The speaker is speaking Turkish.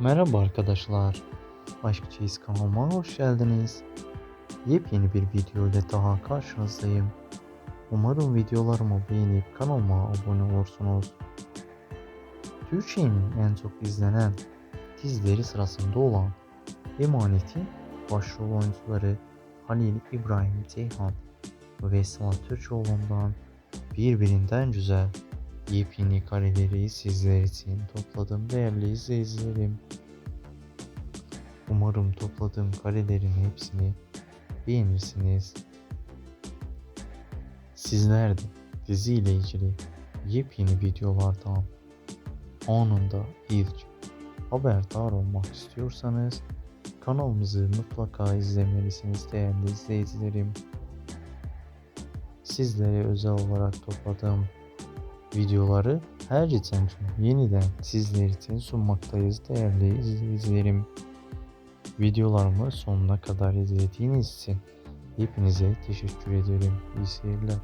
Merhaba arkadaşlar. Aşk Çeyiz kanalıma hoş geldiniz. Yepyeni bir video ile daha karşınızdayım. Umarım videolarımı beğenip kanalıma abone olursunuz. Türkiye'nin en çok izlenen dizileri sırasında olan Emanet'in başrol oyuncuları Halil İbrahim Ceyhan ve Sıla Türkoğlu'ndan birbirinden güzel yepyeni kareleri sizler için topladım değerli izleyicilerim. Umarım topladığım karelerin hepsini beğenirsiniz. Sizler de dizi ile ilgili yepyeni videolardan anında ilk haberdar olmak istiyorsanız kanalımızı mutlaka izlemelisiniz değerli izleyicilerim. Sizlere özel olarak topladığım videoları her geçen gün yeniden sizler için sunmaktayız değerli izleyicilerim. Videolarımı sonuna kadar izlediğiniz için hepinize teşekkür ederim. İyi seyirler.